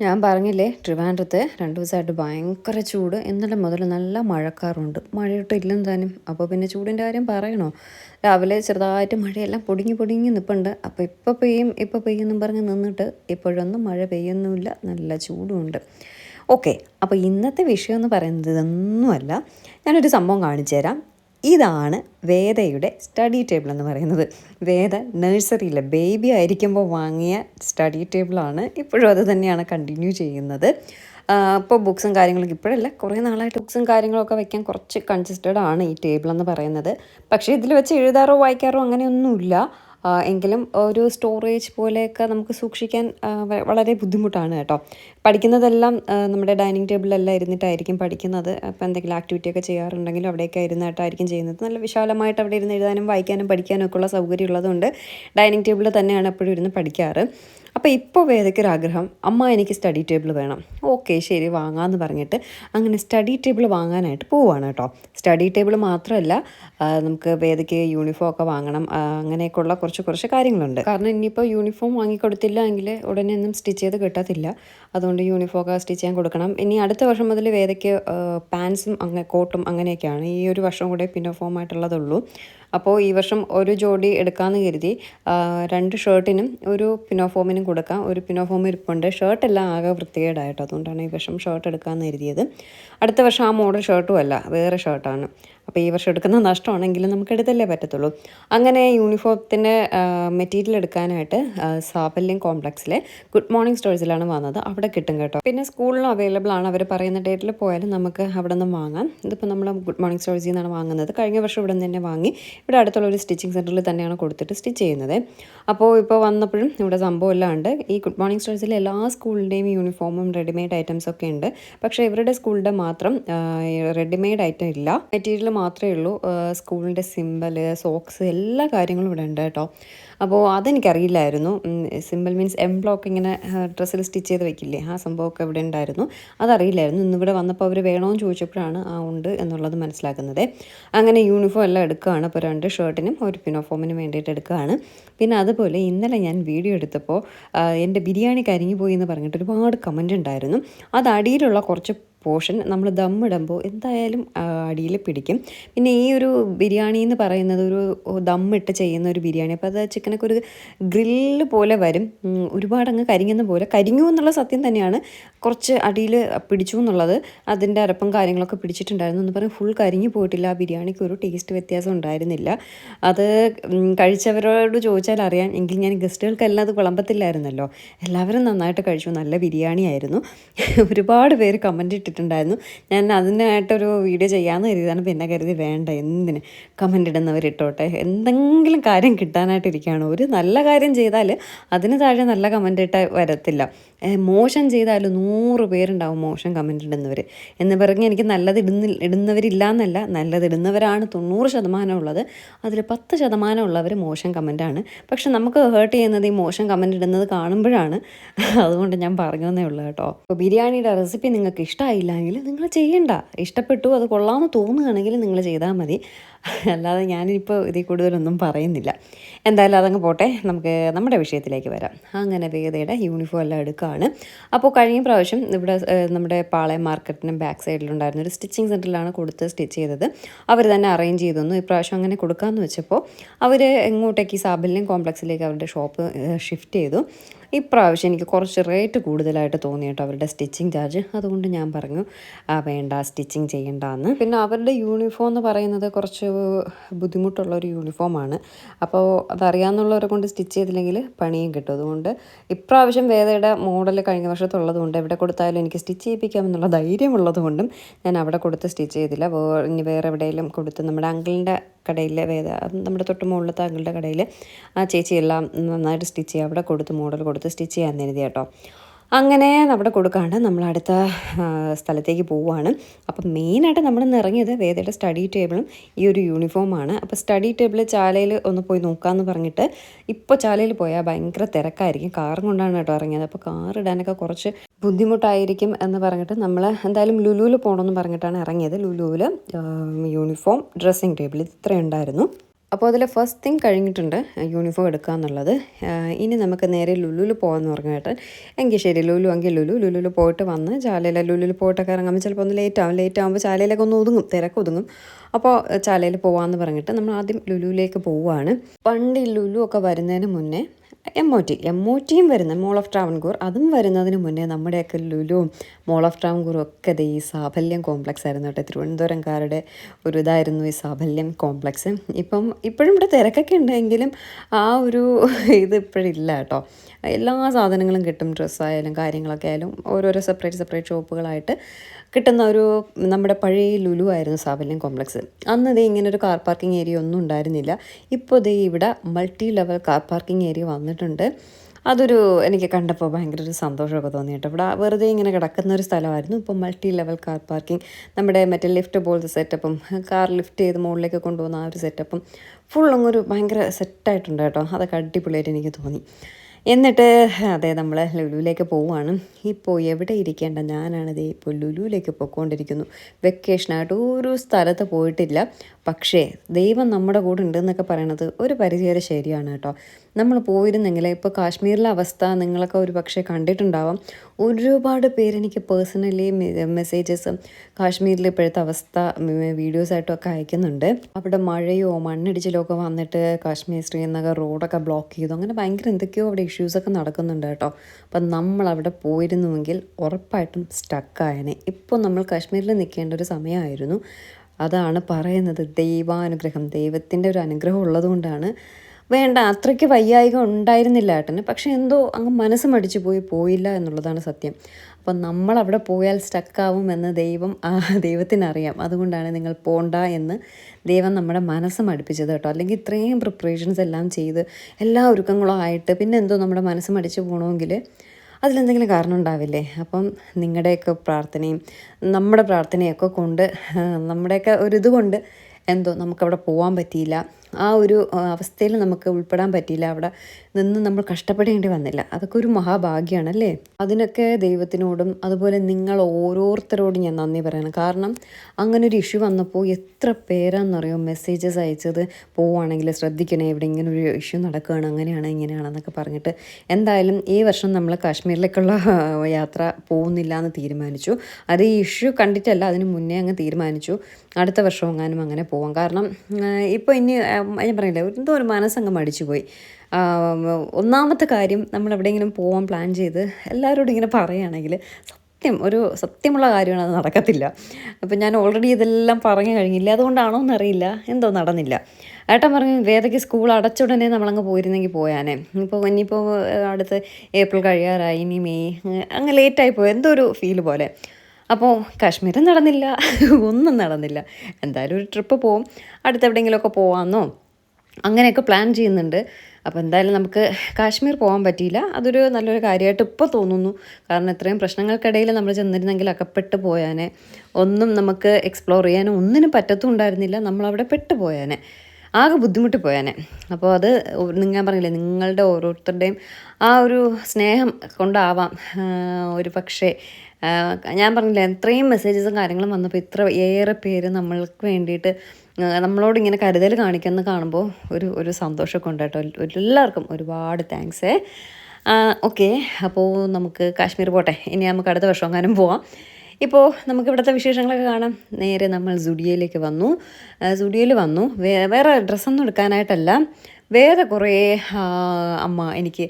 ഞാൻ പറഞ്ഞില്ലേ ട്രിവാൻഡ്രത്ത് രണ്ട് ദിവസമായിട്ട് ഭയങ്കര ചൂട്. ഇന്നലെ മുതൽ നല്ല മഴക്കാറുണ്ട്. മഴയൊട്ടും ഇല്ലെന്ന് താനും. അപ്പോൾ പിന്നെ ചൂടിന്റെ കാര്യം പറയണോ? രാവിലെ ചെറുതായിട്ട് മഴയെല്ലാം പൊടിഞ്ഞു പൊടിഞ്ഞ് നിൽപ്പുണ്ട് അപ്പോൾ ഇപ്പോൾ പെയ്യും ഇപ്പോൾ പെയ്യുമെന്നും പറഞ്ഞ് നിന്നിട്ട് ഇപ്പോഴൊന്നും മഴ പെയ്യുന്നുമില്ല. നല്ല ചൂടുമുണ്ട്. ഓക്കെ. അപ്പോൾ ഇന്നത്തെ വിഷയം എന്ന് പറയുന്നത് ഇതൊന്നുമല്ല. ഞാനൊരു സംഭവം കാണിച്ചു തരാം ഇതാണ് വേദയുടെ സ്റ്റഡി ടേബിൾ എന്ന് പറയുന്നത്. വേദ നഴ്സറിയിലെ ബേബി ആയിരിക്കുമ്പോൾ വാങ്ങിയ സ്റ്റഡി ടേബിളാണ് ഇപ്പോഴും അത് തന്നെയാണ് കണ്ടിന്യൂ ചെയ്യുന്നത്. ഇപ്പോൾ ബുക്സും കാര്യങ്ങളൊക്കെ ഇപ്പോഴല്ല കുറേ നാളായിട്ട് ബുക്സും കാര്യങ്ങളൊക്കെ വെക്കാൻ കുറച്ച് കൺസിസ്റ്റഡ് ആണ് ഈ ടേബിൾ എന്ന് പറയുന്നത്. പക്ഷേ ഇതിൽ വെച്ച് എഴുതാറോ വായിക്കാറോ അങ്ങനെയൊന്നുമില്ല. എങ്കിലും ഒരു സ്റ്റോറേജ് പോലെയൊക്കെ നമുക്ക് സൂക്ഷിക്കാൻ വളരെ ബുദ്ധിമുട്ടാണ് കേട്ടോ. പഠിക്കുന്നതെല്ലാം നമ്മുടെ ഡൈനിങ് ടേബിളിലെല്ലാം ഇരുന്നിട്ടായിരിക്കും പഠിക്കുന്നത്. അപ്പോൾ എന്തെങ്കിലും ആക്ടിവിറ്റിയൊക്കെ ചെയ്യാറുണ്ടെങ്കിലും അവിടെയൊക്കെ ഇരുന്നിട്ടായിരിക്കും ചെയ്യുന്നത്. നല്ല വിശാലമായിട്ട് അവിടെ ഇരുന്ന് എഴുതാനും വായിക്കാനും പഠിക്കാനും ഒക്കെ ഉള്ള സൗകര്യം ഉള്ളതുകൊണ്ട് ഡൈനിങ് ടേബിളിൽ തന്നെയാണ് എപ്പോഴും ഇരുന്ന് പഠിക്കാറ്. അപ്പോൾ ഇപ്പോൾ വേദയ്ക്കൊരാഗ്രഹം അമ്മ എനിക്ക് സ്റ്റഡി ടേബിൾ വേണം. ഓക്കെ ശരി വാങ്ങാമെന്ന് പറഞ്ഞിട്ട് അങ്ങനെ സ്റ്റഡി ടേബിൾ വാങ്ങാനായിട്ട് പോവുകയാണ് കേട്ടോ സ്റ്റഡി ടേബിൾ മാത്രമല്ല നമുക്ക് വേദയ്ക്ക് യൂണിഫോം ഒക്കെ വാങ്ങണം അങ്ങനെയൊക്കെയുള്ള കുറച്ച് കുറച്ച് കാര്യങ്ങളുണ്ട്. കാരണം ഇനിയിപ്പോൾ യൂണിഫോം വാങ്ങിക്കൊടുത്തില്ല എങ്കിൽ ഉടനെ ഒന്നും സ്റ്റിച്ച് ചെയ്ത് കിട്ടത്തില്ല. അതുകൊണ്ട് യൂണിഫോം ഒക്കെ സ്റ്റിച്ച് ചെയ്യാൻ കൊടുക്കണം. ഇനി അടുത്ത വർഷം മുതൽ വേദയ്ക്ക് പാൻസും അങ്ങനെ കോട്ടും അങ്ങനെയൊക്കെയാണ് ഈ ഒരു വർഷം കൂടെ പിന്നോഫോമായിട്ടുള്ളതുള്ളൂ അപ്പോൾ ഈ വർഷം ഒരു ജോഡി എടുക്കാമെന്ന് കരുതി. രണ്ട് ഷർട്ടിനും ഒരു പിനോഫോമിനും കൊടുക്കാം. ഒരു പിനോഫോം ഇരിപ്പുണ്ട്. ഷർട്ടെല്ലാം ആകെ വൃത്തികേടായിട്ടോ. അതുകൊണ്ടാണ് ഈ വർഷം ഷർട്ട് എടുക്കാമെന്ന് കരുതിയത്. അടുത്ത വർഷം ആ മോഡൽ ഷർട്ടും അല്ല വേറെ ഷർട്ടാണ്. അപ്പോൾ ഈ വർഷം എടുക്കുന്ന നഷ്ടമാണെങ്കിലും നമുക്ക് എടുത്തല്ലേ പറ്റത്തുള്ളൂ. അങ്ങനെ യൂണിഫോമത്തിന്റെ മെറ്റീരിയൽ എടുക്കാനായിട്ട് സാഫല്യം കോംപ്ലക്സിലെ ഗുഡ് മോർണിംഗ് സ്റ്റോഴ്സിലാണ് വന്നത്. അവിടെ കിട്ടും കേട്ടോ. പിന്നെ സ്കൂളിലും അവൈലബിൾ ആണ്. അവർ പറയുന്ന ഡേറ്റിൽ പോയാലും നമുക്ക് അവിടെ നിന്ന് വാങ്ങാം. ഇതിപ്പോൾ നമ്മൾ ഗുഡ് മോർണിംഗ് സ്റ്റോഴ്സിൽ നിന്നാണ് വാങ്ങുന്നത്. കഴിഞ്ഞ വർഷം ഇവിടെ നിന്ന് തന്നെ വാങ്ങി. ഇവിടെ അടുത്തുള്ള ഒരു സ്റ്റിച്ചിങ് സെന്ററിൽ തന്നെയാണ് കൊടുത്തിട്ട് സ്റ്റിച്ച് ചെയ്യുന്നത്. അപ്പോൾ ഇപ്പോൾ വന്നപ്പോഴും ഇവിടെ സംഭവം എല്ലാം ഉണ്ട്. ഈ ഗുഡ് മോർണിംഗ് സ്റ്റോഴ്സിൽ എല്ലാ സ്കൂളിന്റെയും യൂണിഫോമും റെഡിമെയ്ഡ് ഐറ്റംസ് ഒക്കെ ഉണ്ട്. പക്ഷേ ഇവരുടെ സ്കൂളിന്റെ മാത്രം റെഡിമെയ്ഡ് ഐറ്റം ഇല്ല. മെറ്റീരിയൽ മാത്രമേ ഉള്ളൂ. സ്കൂളിന്റെ സിമ്പൽ സോക്സ് എല്ലാ കാര്യങ്ങളും ഇവിടെ ഉണ്ട് കേട്ടോ. അപ്പോൾ അതെനിക്കറിയില്ലായിരുന്നു. സിമ്പിൾ മീൻസ് എം ബ്ലോക്ക് ഇങ്ങനെ ഡ്രസ്സിൽ സ്റ്റിച്ച് ചെയ്ത് വെക്കില്ലേ? ആ സംഭവമൊക്കെ ഇവിടെ ഉണ്ടായിരുന്നു. അതറിയില്ലായിരുന്നു. ഇന്നിവിടെ വന്നപ്പോൾ അവർ വേണമെന്ന് ചോദിച്ചപ്പോഴാണ് ആ ഉണ്ട് എന്നുള്ളത് മനസ്സിലാക്കുന്നത്. അങ്ങനെ യൂണിഫോം എല്ലാം എടുക്കുകയാണ്. അപ്പോൾ രണ്ട് ഷർട്ടിനും ഒരു പിനോഫോമിനും വേണ്ടിയിട്ട് എടുക്കുകയാണ്. പിന്നെ അതുപോലെ ഇന്നലെ ഞാൻ വീഡിയോ എടുത്തപ്പോൾ എന്റെ ബിരിയാണി കരിഞ്ഞു പോയി എന്ന് പറഞ്ഞിട്ട് ഒരുപാട് കമന്റ് ഉണ്ടായിരുന്നു. അത് അടിയിലുള്ള കുറച്ച് പോർഷൻ നമ്മൾ ദമ്മിടുമ്പോൾ എന്തായാലും അടിയിൽ പിടിക്കും. പിന്നെ ഈ ഒരു ബിരിയാണി എന്ന് പറയുന്നത് ഒരു ദമ്മിട്ട് ചെയ്യുന്ന ഒരു ബിരിയാണി. അപ്പോൾ അത് ചിക്കനൊക്കെ ഒരു ഗ്രില്ല് പോലെ വരും. ഒരുപാട് അങ്ങ് കരിങ്ങുന്ന പോലെ. കരിഞ്ഞു എന്നുള്ള സത്യം തന്നെയാണ്. കുറച്ച് അടിയിൽ പിടിച്ചു എന്നുള്ളത്. അതിന്റെ അരപ്പം കാര്യങ്ങളൊക്കെ പിടിച്ചിട്ടുണ്ടായിരുന്നു എന്ന് പറഞ്ഞാൽ ഫുൾ കരിഞ്ഞു പോയിട്ടില്ല. ആ ബിരിയാണിക്ക് ഒരു ടേസ്റ്റ് വ്യത്യാസം ഉണ്ടായിരുന്നില്ല. അത് കഴിച്ചവരോട് ചോദിച്ചാൽ അറിയാം. എങ്കിൽ ഞാൻ ഗസ്റ്റുകൾക്കെല്ലാം അത് വിളമ്പത്തില്ലായിരുന്നല്ലോ. എല്ലാവരും നന്നായിട്ട് കഴിച്ചു. നല്ല ബിരിയാണി ആയിരുന്നു ഒരുപാട് പേര് കമന്റ് ഇട്ടിട്ടുണ്ടായിരുന്നു ഞാൻ അതിനായിട്ടൊരു വീഡിയോ ചെയ്യാമെന്ന് കരുതിയതാണ്. പിന്നെ കരുതി വേണ്ട എന്തിന്? കമന്റ് ഇടുന്നവർ ഇട്ടോട്ടെ. എന്തെങ്കിലും കാര്യം കിട്ടാനായിട്ടിരിക്കുകയാണ്. ഒരു നല്ല കാര്യം ചെയ്താൽ അതിന് താഴെ നല്ല കമന്റ് ഇട്ട വരത്തില്ല. മോശം ചെയ്താൽ നൂറ് പേരുണ്ടാവും മോശം കമന്റ് ഇടുന്നവർ എന്ന് പറഞ്ഞ് എനിക്ക് നല്ലത് ഇടുന്ന ഇടുന്നവരില്ല എന്നല്ല നല്ലത് ഇടുന്നവരാണ് തൊണ്ണൂറ് ശതമാനം ഉള്ളത്. അതിൽ പത്ത് ശതമാനം ഉള്ളവർ മോശം കമന്റാണ് പക്ഷെ നമുക്ക് ഹേർട്ട് ചെയ്യുന്നത് ഈ മോശം കമന്റ് ഇടുന്നത് കാണുമ്പോഴാണ്. അതുകൊണ്ട് ഞാൻ പറഞ്ഞു എന്നേ ഉള്ളൂ കേട്ടോ. അപ്പോൾ ബിരിയാണിയുടെ റെസിപ്പി നിങ്ങൾക്ക് ഇഷ്ടമായില്ലെങ്കിൽ നിങ്ങൾ ചെയ്യണ്ട. ഇഷ്ടപ്പെട്ടു അത് കൊള്ളാമെന്ന് തോന്നുകയാണെങ്കിൽ നിങ്ങൾ ചെയ്താൽ മതി. അല്ലാതെ ഞാനിപ്പോൾ ഇതിൽ കൂടുതലൊന്നും പറയുന്നില്ല. എന്തായാലും അതങ്ങ് പോട്ടെ. നമുക്ക് നമ്മുടെ വിഷയത്തിലേക്ക് വരാം. അങ്ങനെ വേദയുടെ യൂണിഫോം എല്ലാം എടുക്കുകയാണ്. അപ്പോൾ കഴിഞ്ഞ പ്രാവശ്യം ഇവിടെ നമ്മുടെ പാളയം മാർക്കറ്റിനും ബാക്ക് സൈഡിലുണ്ടായിരുന്ന ഒരു സ്റ്റിച്ചിങ് സെന്ററിലാണ് കൊടുത്ത് സ്റ്റിച്ച് ചെയ്തത്. അവർ തന്നെ അറേഞ്ച് ചെയ്തു ഇപ്രാവശ്യം അങ്ങനെ കൊടുക്കാമെന്ന് വെച്ചപ്പോൾ അവർ എങ്ങോട്ടേക്ക് ഈ സാബല്യം കോംപ്ലക്സിലേക്ക് അവരുടെ ഷോപ്പ് ഷിഫ്റ്റ് ചെയ്തു. ഇപ്രാവശ്യം എനിക്ക് കുറച്ച് റേറ്റ് കൂടുതലായിട്ട് തോന്നി കേട്ടോ അവരുടെ സ്റ്റിച്ചിങ് ചാർജ് അതുകൊണ്ട് ഞാൻ പറഞ്ഞു ആ വേണ്ട സ്റ്റിച്ചിങ് ചെയ്യേണ്ട എന്ന് പിന്നെ അവരുടെ യൂണിഫോം എന്ന് പറയുന്നത് കുറച്ച് ബുദ്ധിമുട്ടുള്ള ഒരു യൂണിഫോമാണ് അപ്പോൾ അതറിയാവുന്നവരെ കൊണ്ട് സ്റ്റിച്ച് ചെയ്തില്ലെങ്കിൽ പണിയും കിട്ടും. അതുകൊണ്ട് ഇപ്രാവശ്യം വേദയുടെ മോഡൽ കഴിഞ്ഞ വർഷത്തുള്ളതുകൊണ്ട് എവിടെ കൊടുത്താലും എനിക്ക് സ്റ്റിച്ച് ചെയ്യിപ്പിക്കാമെന്നുള്ള ധൈര്യമുള്ളതുകൊണ്ടും ഞാൻ അവിടെ കൊടുത്ത് സ്റ്റിച്ച് ചെയ്തില്ല. ഇനി വേറെ എവിടെയെങ്കിലും കൊടുത്ത് നമ്മുടെ അങ്കിളിന്റെ കടയിൽ വേദ നമ്മുടെ തൊട്ട് മുകളിലത്തെ അങ്കിളുടെ കടയിൽ ആ ചേച്ചി എല്ലാം നന്നായിട്ട് സ്റ്റിച്ച് ചെയ്യുക അവിടെ കൊടുത്ത് മോഡൽ കൊടുത്ത് സ്റ്റിച്ച് ചെയ്യാൻ എഴുതി കേട്ടോ. അങ്ങനെ നമ്മുടെ കൊടുക്കാണ്ട് നമ്മൾ അടുത്ത സ്ഥലത്തേക്ക് പോവുകയാണ് അപ്പം മെയിനായിട്ട് നമ്മൾ ഇറങ്ങിയത് വേദയുടെ സ്റ്റഡി ടേബിളും ഈ ഒരു യൂണിഫോമാണ് അപ്പോൾ സ്റ്റഡി ടേബിൾ ചാലയിൽ ഒന്ന് പോയി നോക്കാമെന്ന് പറഞ്ഞിട്ട് ഇപ്പോൾ ചാലയിൽ പോയാൽ ഭയങ്കര തിരക്കായിരിക്കും. കാറും കൊണ്ടാണ് കേട്ടോ ഇറങ്ങിയത്. അപ്പോൾ കാർ ഇടാനൊക്കെ കുറച്ച് ബുദ്ധിമുട്ടായിരിക്കും എന്ന് പറഞ്ഞിട്ട് നമ്മൾ എന്തായാലും ലുലുവിൽ പോകണമെന്ന് പറഞ്ഞിട്ടാണ് ഇറങ്ങിയത്. ലുലുവിൽ യൂണിഫോം ഡ്രസ്സിങ് ടേബിൾ ഇത്രയും ഉണ്ടായിരുന്നു അപ്പോൾ അതിൽ ഫസ്റ്റ് തിങ് കഴിഞ്ഞിട്ടുണ്ട് യൂണിഫോം എടുക്കുക എന്നുള്ളത്. ഇനി നമുക്ക് നേരെ ലുലുവിൽ പോകാമെന്ന് പറഞ്ഞു കേട്ടൻ എങ്കിൽ ശരി ലുലു എങ്കിൽ ലുലു ലുലുവിൽ പോയിട്ട് വന്ന് ചാലയിലെ ലുലുവിൽ പോയിട്ടൊക്കെ ഇറങ്ങുമ്പോൾ ചിലപ്പോൾ ഒന്ന് ലേറ്റ് ആവും ലേറ്റ് ആകുമ്പോൾ ചാലയിലൊക്കെ ഒന്ന് ഒതുങ്ങും തിരക്ക് ഒതുങ്ങും. അപ്പോൾ ചാലയിൽ പോകാമെന്ന് പറഞ്ഞിട്ട് നമ്മൾ ആദ്യം ലുലുവിലേക്ക് പോവുകയാണ് പണ്ട് ഈ ലുലു ഒക്കെ വരുന്നതിന് മുന്നേ M O T M O ടിയും വരുന്ന മോൾ ഓഫ് ട്രാവൻകൂർ അതും വരുന്നതിന് മുന്നേ നമ്മുടെയൊക്കെ ലുലുവും മോൾ ഓഫ് ട്രാവൻകൂറും ഒക്കെ ദേ ഈ സാഫല്യം കോംപ്ലക്സ് ആയിരുന്നു കേട്ടോ. തിരുവനന്തപുരംകാരുടെ ഒരു ഇതായിരുന്നു ഈ സാഫല്യം കോംപ്ലക്സ് ഇപ്പം ഇപ്പോഴും ഇവിടെ തിരക്കൊക്കെ ഉണ്ടെങ്കിലും ആ ഒരു ഇത് ഇപ്പോഴില്ല കേട്ടോ. എല്ലാ സാധനങ്ങളും കിട്ടും ഡ്രസ്സായാലും കാര്യങ്ങളൊക്കെ ആയാലും. ഓരോരോ സെപ്പറേറ്റ് സെപ്പറേറ്റ് ഷോപ്പുകളായിട്ട് കിട്ടുന്ന ഒരു നമ്മുടെ പഴയ ലുലു ആയിരുന്നു സാഫല്യം കോംപ്ലക്സ് അന്ന് ദേ ഇങ്ങനെ ഒരു കാർ പാർക്കിംഗ് ഏരിയ ഒന്നും ഉണ്ടായിരുന്നില്ല. ഇപ്പോൾ ദേ ഇവിടെ multi level car parking area വന്നിട്ടുണ്ട്. അതൊരു എനിക്ക് കണ്ടപ്പോൾ ഭയങ്കര ഒരു സന്തോഷമൊക്കെ തോന്നിയിട്ട് ഇവിടെ വെറുതെ ഇങ്ങനെ കിടക്കുന്ന ഒരു സ്ഥലമായിരുന്നു. ഇപ്പോൾ മൾട്ടി ലെവൽ കാർ പാർക്കിംഗ് നമ്മുടെ മറ്റേ ലിഫ്റ്റ് പോലത്തെ സെറ്റപ്പും കാർ ലിഫ്റ്റ് ചെയ്ത് മുകളിലേക്ക് കൊണ്ടുപോകുന്ന ആ ഒരു സെറ്റപ്പും ഫുൾ അങ്ങൊരു ഭയങ്കര സെറ്റായിട്ടുണ്ട് കേട്ടോ. അതൊക്കെ അടിപൊളിയായിട്ട് എനിക്ക് തോന്നി. എന്നിട്ട് അതെ നമ്മൾ ലുലുവിലേക്ക് പോവുകയാണ് ഇപ്പോൾ എവിടെ ഇരിക്കേണ്ട? ഞാനാണിത് ഇപ്പോൾ ലുലുവിലേക്ക് പോയിക്കൊണ്ടിരിക്കുന്നു വെക്കേഷനായിട്ട് ഒരു സ്ഥലത്ത് പോയിട്ടില്ല. പക്ഷേ ദൈവം നമ്മുടെ കൂടെ ഉണ്ടെന്നൊക്കെ പറയണത് ഒരു പരിചയം ശരിയാണ് കേട്ടോ. നമ്മൾ പോയിരുന്നെങ്കിൽ ഇപ്പോൾ കാശ്മീരിലെ അവസ്ഥ നിങ്ങളൊക്കെ ഒരു പക്ഷേ കണ്ടിട്ടുണ്ടാവാം. ഒരുപാട് പേരെനിക്ക് പേഴ്സണലി മെസ്സേജസ് കാശ്മീരിലെ ഇപ്പോഴത്തെ അവസ്ഥ വീഡിയോസായിട്ടും ഒക്കെ അയക്കുന്നുണ്ട്. അവിടെ മഴയോ മണ്ണിടിച്ചിലോ ഒക്കെ വന്നിട്ട് കാശ്മീർ ശ്രീനഗർ റോഡൊക്കെ ബ്ലോക്ക് ചെയ്തു. അങ്ങനെ ഭയങ്കര എന്തൊക്കെയോ അവിടെ ഇഷ്യൂസൊക്കെ നടക്കുന്നുണ്ട് കേട്ടോ. അപ്പം നമ്മൾ അവിടെ പോയിരുന്നുവെങ്കിൽ ഉറപ്പായിട്ടും സ്റ്റക്കായനെ ഇപ്പോൾ നമ്മൾ കാശ്മീരിൽ നിൽക്കേണ്ട ഒരു സമയമായിരുന്നു. അതാണ് പറയുന്നത് ദൈവാനുഗ്രഹം. ദൈവത്തിന്റെ ഒരു അനുഗ്രഹം ഉള്ളതുകൊണ്ടാണ് വേണ്ട അത്രയ്ക്ക് വയ്യായിക ഉണ്ടായിരുന്നില്ല ഏട്ടന്. പക്ഷെ എന്തോ അങ്ങ് മനസ്സ് മടിച്ചു പോയി പോയില്ല എന്നുള്ളതാണ് സത്യം. അപ്പം നമ്മൾ അവിടെ പോയാൽ സ്റ്റക്കാവും എന്ന് ദൈവം ആ ദൈവത്തിനറിയാം. അതുകൊണ്ടാണ് നിങ്ങൾ പോണ്ട എന്ന് ദൈവം നമ്മുടെ മനസ്സ് മടിപ്പിച്ചത് കേട്ടോ. അല്ലെങ്കിൽ ഇത്രയും പ്രിപ്പറേഷൻസ് എല്ലാം ചെയ്ത് എല്ലാ ഒരുക്കങ്ങളും ആയിട്ട് പിന്നെ എന്തോ നമ്മുടെ മനസ്സ് മടിച്ചു പോകണമെങ്കിൽ അതിലെന്തെങ്കിലും കാരണം ഉണ്ടാവില്ലേ? അപ്പം നിങ്ങളുടെയൊക്കെ പ്രാർത്ഥനയും നമ്മുടെ പ്രാർത്ഥനയൊക്കെ കൊണ്ട് നമ്മുടെയൊക്കെ ഒരു കൊണ്ട് എന്തോ നമുക്കവിടെ പോകാൻ പറ്റിയില്ല. ആ ഒരു അവസ്ഥയിൽ നമുക്ക് ഉൾപ്പെടാൻ പറ്റിയില്ല. അവിടെ നിന്ന് നമ്മൾ കഷ്ടപ്പെടേണ്ടി വന്നില്ല. അതൊക്കെ ഒരു മഹാഭാഗ്യമാണ് അല്ലേ അതിനൊക്കെ ദൈവത്തിനോടും അതുപോലെ നിങ്ങൾ ഓരോരുത്തരോടും ഞാൻ നന്ദി പറയണം. കാരണം അങ്ങനെ ഒരു ഇഷ്യൂ വന്നപ്പോൾ എത്ര പേരാണെന്നറിയോ മെസ്സേജസ് അയച്ചത്? പോവുകയാണെങ്കിൽ ശ്രദ്ധിക്കണേ ഇവിടെ ഇങ്ങനെ ഒരു ഇഷ്യൂ നടക്കുകയാണ് അങ്ങനെയാണ് ഇങ്ങനെയാണെന്നൊക്കെ പറഞ്ഞിട്ട് എന്തായാലും ഈ വർഷം നമ്മൾ കാശ്മീരിലേക്കുള്ള യാത്ര പോകുന്നില്ല എന്ന് തീരുമാനിച്ചു. അത് ഈ ഇഷ്യൂ കണ്ടിട്ടല്ല അതിന് മുന്നേ അങ്ങ് തീരുമാനിച്ചു. അടുത്ത വർഷം എങ്ങാനും അങ്ങനെ പോവാം. കാരണം ഇപ്പോൾ ഇനി ഞാൻ പറയില്ല എന്തോ ഒരു മനസ്സങ്ങ് മടിച്ചു പോയി ഒന്നാമത്തെ കാര്യം നമ്മൾ എവിടെയെങ്കിലും പോകാൻ പ്ലാൻ ചെയ്ത് എല്ലാവരോടും ഇങ്ങനെ പറയുകയാണെങ്കിൽ സത്യം ഒരു സത്യമുള്ള കാര്യമാണ് അത് നടക്കത്തില്ല. അപ്പം ഞാൻ ഓൾറെഡി ഇതെല്ലാം പറഞ്ഞു കഴിഞ്ഞില്ല അതുകൊണ്ടാണോ എന്നറിയില്ല എന്തോ നടന്നില്ല. ഏട്ടൻ പറഞ്ഞു വേദയ്ക്ക് സ്കൂൾ അടച്ച ഉടനെ നമ്മളങ്ങ് പോയിരുന്നെങ്കിൽ പോയാനെ. ഇപ്പോൾ ഇനിയിപ്പോൾ അടുത്ത് ഏപ്രിൽ കഴിയാറായി ഇനി മെയ് അങ്ങ് ലേറ്റായി പോയി. എന്തോ ഒരു ഫീൽ പോലെ. അപ്പോൾ കാശ്മീർ നടന്നില്ല ഒന്നും നടന്നില്ല. എന്തായാലും ഒരു ട്രിപ്പ് പോവും. അടുത്തെവിടെയെങ്കിലുമൊക്കെ പോകാമെന്നോ അങ്ങനെയൊക്കെ പ്ലാൻ ചെയ്യുന്നുണ്ട്. അപ്പോൾ എന്തായാലും നമുക്ക് കാശ്മീർ പോകാൻ പറ്റിയില്ല. അതൊരു നല്ലൊരു കാര്യമായിട്ട് ഇപ്പോൾ തോന്നുന്നു. കാരണം ഇത്രയും പ്രശ്നങ്ങൾക്കിടയിൽ നമ്മൾ ചെന്നിരുന്നെങ്കിൽ അകപ്പെട്ട് പോയാനെ. ഒന്നും നമുക്ക് എക്സ്പ്ലോർ ചെയ്യാനോ ഒന്നിനും പറ്റത്തും ഉണ്ടായിരുന്നില്ല നമ്മളവിടെ പെട്ട് പോയാനെ. ആകെ ബുദ്ധിമുട്ടി പോയാനെ. അപ്പോൾ അത് നിങ്ങൾ പറഞ്ഞില്ലേ നിങ്ങളുടെ ഓരോരുത്തരുടെയും ആ ഒരു സ്നേഹം കൊണ്ടാവാം. ഒരു പക്ഷേ ഞാൻ പറഞ്ഞില്ലേ ഇത്രയും മെസ്സേജസും കാര്യങ്ങളും വന്നപ്പോൾ ഇത്ര ഏറെ പേര് നമ്മൾക്ക് വേണ്ടിയിട്ട് നമ്മളോട് ഇങ്ങനെ കരുതൽ കാണിക്കുന്ന കാണുമ്പോൾ ഒരു ഒരു സന്തോഷമൊക്കെ ഉണ്ട് കേട്ടോ. എല്ലാവർക്കും ഒരുപാട് താങ്ക്സ് ഓക്കെ അപ്പോൾ നമുക്ക് കാശ്മീർ പോട്ടെ. ഇനി നമുക്ക് അടുത്ത വർഷം എങ്ങാനും പോവാം. ഇപ്പോൾ നമുക്ക് ഇവിടുത്തെ വിശേഷങ്ങളൊക്കെ കാണാം. നേരെ നമ്മൾ സുഡിയയിലേക്ക് വന്നു. സുഡിയയിൽ വന്നു. വേറെ ഡ്രസ്സൊന്നും എടുക്കാനായിട്ടല്ല. വേറെ കുറേ അമ്മ എനിക്ക്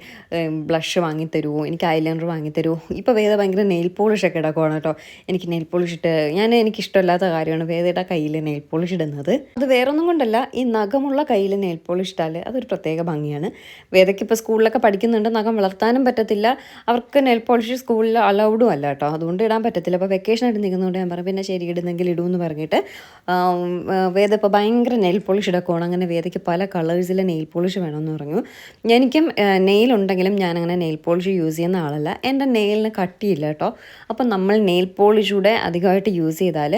ബ്ലഷ് വാങ്ങിത്തരുമോ എനിക്ക് ഐലൈനർ വാങ്ങിത്തരുമോ ഇപ്പോൾ വേദ ഭയങ്കര നെയിൽ പോളിഷൊക്കെ ഇടക്കുവാണ് കേട്ടോ. എനിക്ക് നെയിൽ പോളിഷ് ഇട്ട് ഞാൻ എനിക്ക് ഇഷ്ടമില്ലാത്ത കാര്യമാണ് വേദയുടെ കയ്യിൽ നെയിൽ പോളിഷ് ഇടുന്നത്. അത് വേറൊന്നും കൊണ്ടല്ല ഈ നഖമുള്ള കയ്യിൽ നെയിൽ പോളിഷ് ഇട്ടാൽ അതൊരു പ്രത്യേക ഭംഗിയാണ്. വേദയ്ക്ക് ഇപ്പോൾ സ്കൂളിലൊക്കെ പഠിക്കുന്നുണ്ട് നഖം വളർത്താനും പറ്റത്തില്ല. അവർക്ക് നെയിൽ പോളിഷ് സ്കൂളിൽ അലൗഡും അല്ല കേട്ടോ. അതുകൊണ്ട് ഇടാൻ പറ്റത്തില്ല. അപ്പോൾ വെക്കേഷൻ ആയിട്ട് നിൽക്കുന്നതുകൊണ്ട് ഞാൻ പറഞ്ഞു പിന്നെ ശരി ഇടുന്നെങ്കിൽ ഇടുമെന്ന് പറഞ്ഞിട്ട് വേദ ഇപ്പോൾ ഭയങ്കര നെയിൽ പോളിഷ് ഇടക്കുവാണ്. അങ്ങനെ വേദയ്ക്ക് പല കളേഴ്സിലെ നെയിൽ പോളിഷ് വേണമെന്ന് പറഞ്ഞു. എനിക്കും നെയിൽ ഉണ്ടെങ്കിലും ഞാനങ്ങനെ നെയിൽ പോളിഷ് യൂസ് ചെയ്യുന്ന ആളല്ല. എന്റെ നെയിലിന് കട്ടിയില്ല കേട്ടോ. അപ്പം നമ്മൾ നെയിൽ പോളിഷൂടെ അധികമായിട്ട് യൂസ് ചെയ്താൽ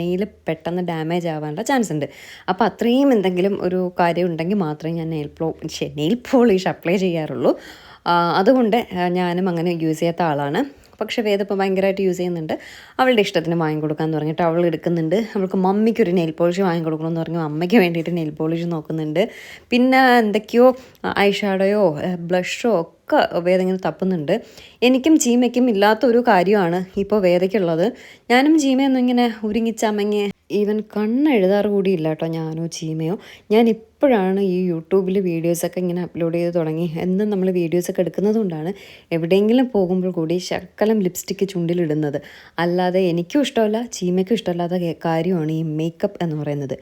നെയിൽ പെട്ടെന്ന് ഡാമേജ് ആവാനുള്ള ചാൻസ് ഉണ്ട്. അപ്പോൾ അത്രയും എന്തെങ്കിലും ഒരു കാര്യം ഉണ്ടെങ്കിൽ മാത്രമേ ഞാൻ നെയിൽ പോ നെയിൽ പോളിഷ് അപ്ലൈ ചെയ്യാറുള്ളൂ. അതുകൊണ്ട് ഞാനും അങ്ങനെ യൂസ് ചെയ്യാത്ത ആളാണ്. പക്ഷേ വേദ ഇപ്പോൾ ഭയങ്കരമായിട്ട് യൂസ് ചെയ്യുന്നുണ്ട്. അവളുടെ ഇഷ്ടത്തിന് വാങ്ങി കൊടുക്കാമെന്ന് പറഞ്ഞിട്ട് അവൾ എടുക്കുന്നുണ്ട്. അവൾക്ക് മമ്മിക്ക് ഒരു നെയിൽ പോളിഷ് വാങ്ങി കൊടുക്കണമെന്ന് പറഞ്ഞു അമ്മയ്ക്ക് വേണ്ടിയിട്ട് നെയിൽ പോളിഷ് നോക്കുന്നുണ്ട്. പിന്നെ എന്തൊക്കെയോ ഐഷാഡോയോ ഷാഡോയോ ബ്ലഷോ ഒക്കെ വേദ ഇങ്ങനെ തപ്പുന്നുണ്ട്. എനിക്കും ചീമയ്ക്കും ഇല്ലാത്തൊരു കാര്യമാണ് ഇപ്പോൾ വേദയ്ക്കുള്ളത്. ഞാനും ചീമയൊന്നും ഇങ്ങനെ ഉരുങ്ങിച്ചമങ്ങി ഈവൻ കണ്ണെഴുതാറ് കൂടിയില്ല കേട്ടോ ഞാനോ ചീമയോ. ഞാൻ ഇപ്പോഴാണ് ഈ യൂട്യൂബിൽ വീഡിയോസൊക്കെ ഇങ്ങനെ അപ്ലോഡ് ചെയ്ത് തുടങ്ങി. എന്നും നമ്മൾ വീഡിയോസൊക്കെ എടുക്കുന്നത് കൊണ്ടാണ് എവിടെയെങ്കിലും പോകുമ്പോൾ കൂടി ശക്കലം ലിപ്സ്റ്റിക്ക് ചുണ്ടിലിടുന്നത്. അല്ലാതെ എനിക്കും ഇഷ്ടമല്ല ചീമയ്ക്കും ഇഷ്ടമല്ലാത്ത കാര്യമാണ് ഈ മേക്കപ്പ് എന്ന് പറയുന്നത്.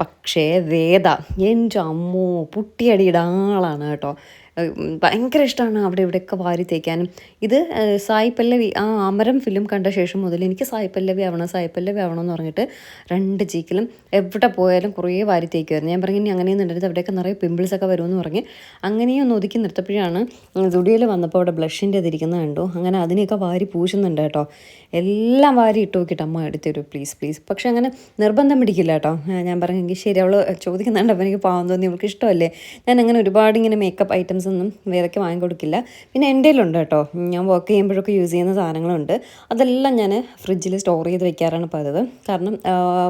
പക്ഷേ വേദ എന്റെ അമ്മോ പുട്ടിയടിയുടെ ആളാണ് കേട്ടോ. ഭയങ്കര ഇഷ്ടമാണ് അവിടെ ഇവിടെയൊക്കെ വാരി തേക്കാനും. ഇത് സായി പല്ലവി ആ അമരം ഫിലിം കണ്ട ശേഷം മുതൽ എനിക്ക് സായി പല്ലവി ആവണം സായി പല്ലവി ആവണം എന്ന് പറഞ്ഞിട്ട് രണ്ട് ചീക്കിലും എവിടെ പോയാലും കുറേ വാരി തേക്കുമായിരുന്നു ഞാൻ പറഞ്ഞു ഇനി അങ്ങനെയൊന്നും ഉണ്ടായിരുന്നു അവിടെയൊക്കെ നിറയെ പിമ്പിൾസൊക്കെ വരുമെന്ന് പറഞ്ഞ് അങ്ങനെയൊന്ന് ഒതുക്കി നിർത്തപ്പോഴാണ് സ്റ്റുഡിയോയിൽ വന്നപ്പോൾ അവിടെ ബ്ലഷിന്റെ ഇതിരിക്കുന്നത് കണ്ടു. അങ്ങനെ അതിനെയൊക്കെ വാരി പൂശുന്നുണ്ട് കേട്ടോ. എല്ലാം വാരി ഇട്ട് നോക്കിയിട്ട് അമ്മ എടുത്തരൂ പ്ലീസ് പ്ലീസ് പക്ഷെ അങ്ങനെ നിർബന്ധം പിടിക്കില്ല കേട്ടോ. ഞാൻ പറഞ്ഞെങ്കിൽ ശരി അവൾ ചോദിക്കുന്നുണ്ട് അപ്പോൾ എനിക്ക് പാവം തോന്നി അവൾക്ക് ഇഷ്ടമല്ലേ? ഞാൻ അങ്ങനെ ഒരുപാട് ഇങ്ങനെ മേക്കപ്പ് ഐറ്റംസ് ഒന്നും വേറൊക്കെ വാങ്ങി കൊടുക്കില്ല. പിന്നെ എന്റെ ഉണ്ട് കേട്ടോ. ഞാൻ വർക്ക് ചെയ്യുമ്പോഴൊക്കെ യൂസ് ചെയ്യുന്ന സാധനങ്ങളുണ്ട്. അതെല്ലാം ഞാൻ ഫ്രിഡ്ജിൽ സ്റ്റോർ ചെയ്ത് വെക്കാറാണ് പതിവ്. കാരണം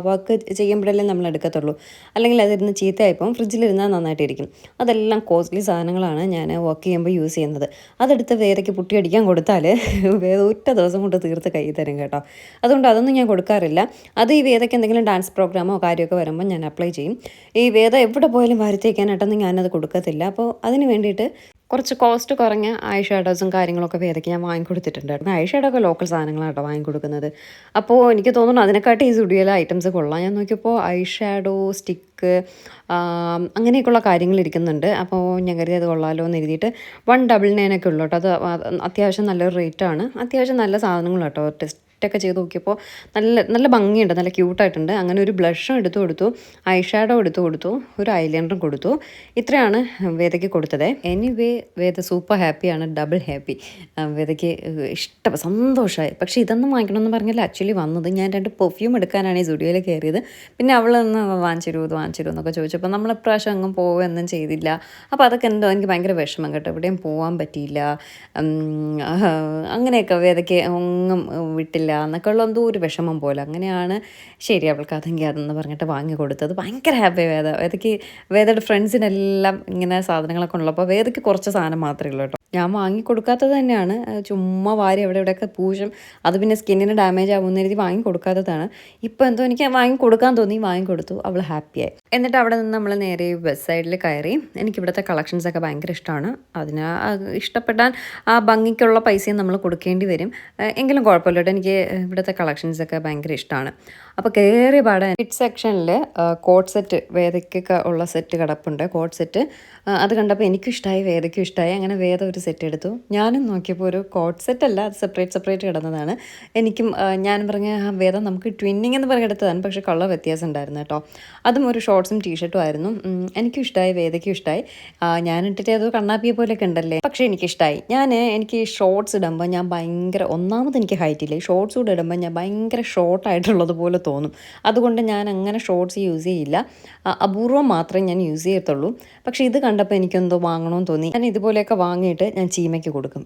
വർക്ക് ചെയ്യുമ്പോഴല്ലേ നമ്മൾ എടുക്കത്തുള്ളൂ. അല്ലെങ്കിൽ അതിരുന്ന് ചീത്തയായിപ്പോൾ ഫ്രിഡ്ജിലിരുന്നാൽ നന്നായിട്ടിരിക്കും. അതെല്ലാം കോസ്റ്റ്ലി സാധനങ്ങളാണ് ഞാൻ വർക്ക് ചെയ്യുമ്പോൾ യൂസ് ചെയ്യുന്നത്. അതെടുത്ത് വേദയ്ക്ക് പുട്ടിയടിക്കാൻ കൊടുത്താൽ വേറെ ഒറ്റ ദിവസം കൊണ്ട് തീർത്ത് കൈ തരും കേട്ടോ. അതുകൊണ്ട് അതൊന്നും ഞാൻ കൊടുക്കാറില്ല. അത് ഈ വേദയ്ക്ക് എന്തെങ്കിലും ഡാൻസ് പ്രോഗ്രാമോ കാര്യമൊക്കെ വരുമ്പോൾ ഞാൻ അപ്ലൈ ചെയ്യും. ഈ വേദ എവിടെ പോയാലും വാരിത്തേക്കാനായിട്ടൊന്നും ഞാനത് കൊടുക്കത്തില്ല. അപ്പോൾ അതിന് വേണ്ടിയിട്ട് കുറച്ച് കോസ്റ്റ് കുറഞ്ഞ ഐ ഷാഡോസും കാര്യങ്ങളൊക്കെ വേദയ്ക്ക് ഞാൻ വാങ്ങിക്കൊടുത്തിട്ടുണ്ടായിരുന്നു. ഐ ഷാഡോ ഒക്കെ ലോക്കൽ സാധനങ്ങളാണ് കേട്ടോ വാങ്ങിക്കൊടുക്കുന്നത്. അപ്പോൾ എനിക്ക് തോന്നുന്നു അതിനെക്കാട്ടി ഈ സ്റ്റുഡിയോയിലെ ഐറ്റംസ് കൊള്ളാം. ഞാൻ നോക്കിയപ്പോൾ ഐ ഷാഡോ സ്റ്റിക്ക് അങ്ങനെയൊക്കെയുള്ള കാര്യങ്ങൾ ഇരിക്കുന്നുണ്ട്. അപ്പോൾ ഞാൻ കരുതി അത് കൊള്ളാമല്ലോ എന്ന് എഴുതിയിട്ട് വൺ ഡബിൾ നയനൊക്കെ ഉള്ളൂ കേട്ടോ. അത് അത്യാവശ്യം നല്ലൊരു റേറ്റാണ് അത്യാവശ്യം നല്ല സാധനങ്ങൾ കേട്ടോ ടെസ്റ്റ് ഒക്കെ ചെയ്ത് നോക്കിയപ്പോൾ നല്ല നല്ല ഭംഗിയുണ്ട്. നല്ല ക്യൂട്ടായിട്ടുണ്ട്. അങ്ങനെ ഒരു ബ്ലഷും എടുത്തു കൊടുത്തു ഐ ഷാഡോ എടുത്തു കൊടുത്തു ഒരു ഐലൈനറും കൊടുത്തു. ഇത്രയാണ് വേദയ്ക്ക് കൊടുത്തത്. എനിവേ വേദ സൂപ്പർ ഹാപ്പിയാണ് ഡബിൾ ഹാപ്പി. വേദയ്ക്ക് ഇഷ്ടം സന്തോഷമായി. പക്ഷേ ഇതൊന്നും വാങ്ങിക്കണമെന്ന് പറഞ്ഞാൽ ആക്ച്വലി വന്നത് ഞാൻ രണ്ട് പെർഫ്യൂം എടുക്കാനാണ് ഈ സ്റ്റുഡിയോയിൽ കയറിയത്. പിന്നെ അവളൊന്ന് വാങ്ങിച്ചു തരൂ ഇത് വാങ്ങിച്ചു എന്നൊക്കെ ചോദിച്ചപ്പോൾ നമ്മൾ ഇപ്രാവശ്യം അങ്ങും പോവുകയൊന്നും ചെയ്തില്ല. അപ്പോൾ അതൊക്കെ എന്തോ എനിക്ക് ഭയങ്കര വിഷമം കേട്ടോ. എവിടെയും പോകാൻ പറ്റിയില്ല. അങ്ങനെയൊക്കെ വേദയ്ക്ക് ഒന്നും വിട്ടില്ല. എന്നൊക്കെ ഉള്ള എന്തോ ഒരു വിഷമം പോലെ. അങ്ങനെയാണ് ശരി അവൾക്ക് അതെങ്കിൽ അതെന്ന് പറഞ്ഞിട്ട് വാങ്ങി കൊടുത്തത്. ഭയങ്കര ഹാപ്പി വേദ. വേദയ്ക്ക് വേദയുടെ ഫ്രണ്ട്സിനെല്ലാം ഇങ്ങനെ സാധനങ്ങളൊക്കെ ഉള്ളപ്പോൾ വേദയ്ക്ക് കുറച്ച് സാധനം മാത്രമേ ഉള്ളൂ കേട്ടോ. ഞാൻ വാങ്ങി കൊടുക്കാത്തത് തന്നെയാണ്. ചുമ്മാ വാരി അവിടെ ഇവിടെയൊക്കെ പൂശും. അത് പിന്നെ സ്കിന്നിന് ഡാമേജ് ആവുമെന്ന് എഴുതി വാങ്ങി കൊടുക്കാത്തതാണ്. ഇപ്പോൾ എന്തോ എനിക്ക് വാങ്ങി കൊടുക്കാൻ തോന്നി വാങ്ങി കൊടുത്തു. അവൾ ഹാപ്പിയായി എന്നിട്ട് അവിടെ നിന്ന് നമ്മൾ നേരെ വെസ്റ്റ് സൈഡിൽ കയറി. എനിക്ക് ഇവിടുത്തെ കളക്ഷൻസ് ഒക്കെ ഭയങ്കര ഇഷ്ടമാണ് അതിന് ഇഷ്ടപ്പെട്ടാൽ ആ ഭംഗിക്കുള്ള പൈസയും നമ്മൾ കൊടുക്കേണ്ടി വരും. എങ്കിലും കുഴപ്പമില്ല കേട്ടോ. എനിക്ക് ഇവിടുത്തെ കളക്ഷൻസ് ഒക്കെ ഭയങ്കര ഇഷ്ടമാണ് അപ്പോൾ കയറി പാടെ കിഡ് സെക്ഷനിൽ കോട്ട് സെറ്റ് വേദയ്ക്കൊക്കെ ഉള്ള സെറ്റ് കിടപ്പുണ്ട്. കോട്ട് സെറ്റ് അത് കണ്ടപ്പോൾ എനിക്കും ഇഷ്ടമായി വേദയ്ക്കും ഇഷ്ടമായി അങ്ങനെ വേദ ഒരു സെറ്റ് എടുത്തു. ഞാനും നോക്കിയപ്പോൾ ഒരു കോട്ട് സെറ്റ് അല്ല അത് സെപ്പറേറ്റ് സെപ്പറേറ്റ് കിടന്നതാണ്. എനിക്കും ഞാൻ പറഞ്ഞ വേദം നമുക്ക് ട്വിന്നിങ് എന്ന് പറഞ്ഞെടുത്തതാണ് പക്ഷേ കളർ വ്യത്യാസം ഉണ്ടായിരുന്നു കേട്ടോ. അതും ഒരു ഷോർട്സും ടീഷർട്ടും ആയിരുന്നു. എനിക്കും ഇഷ്ടമായി വേദയ്ക്കും ഇഷ്ടമായി ഞാൻ ഇട്ടിട്ട് ഏതോ കണ്ണാപ്പിയെ പോലെയൊക്കെ ഉണ്ടല്ലേ? പക്ഷേ എനിക്കിഷ്ടമായി ഞാൻ എനിക്ക് ഷോർട്സ് ഇടുമ്പോൾ ഞാൻ ഭയങ്കര ഒന്നാമത് എനിക്ക് ഹൈറ്റ് ഇല്ല ഷോർട്സ് കൂടെ ഇടുമ്പോൾ ഞാൻ ഭയങ്കര ഷോർട്ടായിട്ടുള്ളത് പോലെ തോന്നും. അതുകൊണ്ട് ഞാൻ അങ്ങനെ ഷോർട്സ് യൂസ് ചെയ്യില്ല. അപൂർവം മാത്രമേ ഞാൻ യൂസ് ചെയ്യത്തുള്ളൂ. പക്ഷേ ഇത് കണ്ടപ്പോൾ എനിക്കെന്തോ വാങ്ങണമെന്ന് തോന്നി. ഞാൻ ഇതുപോലെയൊക്കെ വാങ്ങിയിട്ട് ഞാൻ ചീമയ്ക്ക് കൊടുക്കും.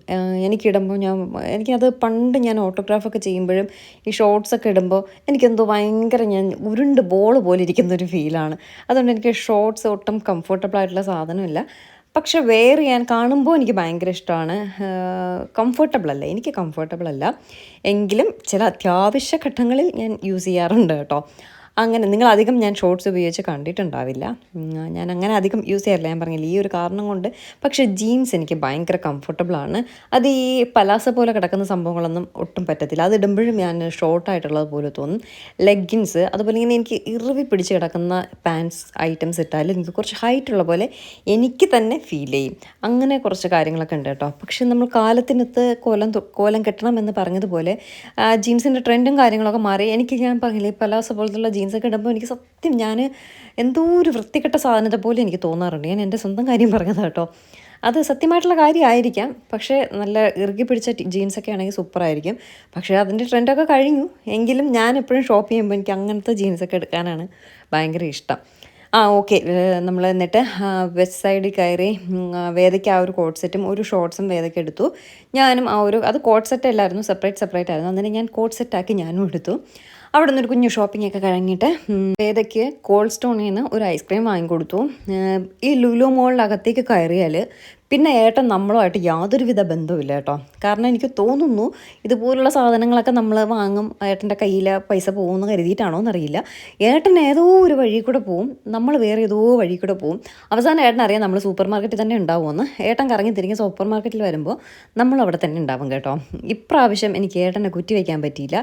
എനിക്കിടുമ്പോൾ ഞാൻ എനിക്കത് പണ്ട് ഞാൻ ഓട്ടോഗ്രാഫൊക്കെ ചെയ്യുമ്പോഴും ഈ ഷോർട്സ് ഒക്കെ ഇടുമ്പോൾ എനിക്കെന്തോ ഭയങ്കര ഞാൻ ഉരുണ്ട് ബോൾ പോലെ ഇരിക്കുന്ന ഒരു ഫീലാണ്. അതുകൊണ്ട് എനിക്ക് ഷോർട്ട്സ് ഒട്ടും കംഫർട്ടബിൾ ആയിട്ടുള്ള സാധനമില്ല. പക്ഷെ വെയർ ചെയ്യാൻ കാണുമ്പോൾ എനിക്ക് ഭയങ്കര ഇഷ്ടമാണ്. കംഫർട്ടബിൾ അല്ല. എനിക്ക് കംഫർട്ടബിൾ അല്ല. എങ്കിലും ചില അത്യാവശ്യ ഘട്ടങ്ങളിൽ ഞാൻ യൂസ് ചെയ്യാറുണ്ട് കേട്ടോ. അങ്ങനെ നിങ്ങളധികം ഞാൻ ഷോർട്സ് ഉപയോഗിച്ച് കണ്ടിട്ടുണ്ടാവില്ല. ഞാൻ അങ്ങനെ അധികം യൂസ് ചെയ്യാറില്ല. ഞാൻ പറഞ്ഞില്ല ഈ ഒരു കാരണം കൊണ്ട്. പക്ഷേ ജീൻസ് എനിക്ക് ഭയങ്കര കംഫർട്ടബിളാണ് അത് ഈ പലാസ പോലെ കിടക്കുന്ന സംഭവങ്ങളൊന്നും ഒട്ടും പറ്റത്തില്ല. അത് ഇടുമ്പോഴും ഞാൻ ഷോർട്ടായിട്ടുള്ളത് പോലെ തോന്നും. ലെഗിൻസ് അതുപോലെ ഇങ്ങനെ എനിക്ക് ഇറുവി പിടിച്ച് കിടക്കുന്ന പാൻസ് ഐറ്റംസ് ഇട്ടാൽ എനിക്ക് കുറച്ച് ഹൈറ്റ് ഉള്ള പോലെ എനിക്ക് തന്നെ ഫീൽ ചെയ്യും. അങ്ങനെ കുറച്ച് കാര്യങ്ങളൊക്കെ ഉണ്ട് കേട്ടോ. പക്ഷെ നമ്മൾ കാലത്തിനൊത്ത് കോലം കോലം കെട്ടണം എന്ന് പറഞ്ഞതുപോലെ ജീൻസിന്റെ ട്രെൻഡും കാര്യങ്ങളൊക്കെ മാറി. എനിക്ക് ഞാൻ പറഞ്ഞില്ലേ പലാസ പോലത്തുള്ള ജീൻസൊക്കെ ഇടുമ്പോൾ എനിക്ക് സത്യം ഞാൻ എന്തോ ഒരു വൃത്തികെട്ട സാധനത്തെ പോലെ എനിക്ക് തോന്നാറുണ്ട്. ഞാൻ എന്റെ സ്വന്തം കാര്യം പറഞ്ഞതാണ് കേട്ടോ. അത് സത്യമായിട്ടുള്ള കാര്യമായിരിക്കാം പക്ഷേ നല്ല ഇറുകി പിടിച്ച ജീൻസൊക്കെ ആണെങ്കിൽ സൂപ്പറായിരിക്കും. പക്ഷേ അതിന്റെ ട്രെൻഡൊക്കെ കഴിഞ്ഞു. എങ്കിലും ഞാൻ എപ്പോഴും ഷോപ്പ് ചെയ്യുമ്പോൾ എനിക്ക് അങ്ങനത്തെ ജീൻസൊക്കെ എടുക്കാനാണ് ഭയങ്കര ഇഷ്ടം. ആ ഓക്കെ നമ്മൾ എന്നിട്ട് വെസ്റ്റ് സൈഡിൽ കയറി വേദയ്ക്ക് ആ ഒരു കോട്ട് സെറ്റും ഒരു ഷോർട്ട്സും വേദയ്ക്ക് എടുത്തു. ഞാനും ആ ഒരു അത് കോട്ട് സെറ്റ് അല്ലായിരുന്നു സെപ്പറേറ്റ് സെപ്പറേറ്റ് ആയിരുന്നു. അങ്ങനെ ഞാൻ കോട്ട് സെറ്റാക്കി ഞാനും എടുത്തു. അവിടെ നിന്നൊരു കുഞ്ഞു ഷോപ്പിംഗ് ഒക്കെ കഴിഞ്ഞിട്ട് വേദയ്ക്ക് കോൾഡ് സ്റ്റോണിൽ നിന്ന് ഒരു ഐസ്ക്രീം വാങ്ങിക്കൊടുത്തു. ഈ ലുലു മോളിനകത്തേക്ക് കയറിയാൽ പിന്നെ ഏട്ടൻ നമ്മളുമായിട്ട് യാതൊരുവിധ ബന്ധവുമില്ല കേട്ടോ. കാരണം എനിക്ക് തോന്നുന്നു ഇതുപോലുള്ള സാധനങ്ങളൊക്കെ നമ്മൾ വാങ്ങും ഏട്ടന്റെ കയ്യിൽ പൈസ പോകുമെന്ന് കരുതിയിട്ടാണോ എന്നറിയില്ല. ഏട്ടൻ ഏതോ ഒരു വഴി കൂടെ പോവും നമ്മൾ വേറെ ഏതോ വഴി കൂടെ പോവും. അവസാനം ഏട്ടൻ അറിയാം നമ്മൾ സൂപ്പർ മാർക്കറ്റിൽ തന്നെ ഉണ്ടാവുമെന്ന്. ഏട്ടൻ കറങ്ങി തിരിഞ്ഞ് സൂപ്പർ മാർക്കറ്റിൽ വരുമ്പോൾ നമ്മൾ അവിടെ തന്നെ ഉണ്ടാവും കേട്ടോ. ഇപ്രാവശ്യം എനിക്ക് ഏട്ടനെ കുറ്റി വയ്ക്കാൻ പറ്റിയില്ല.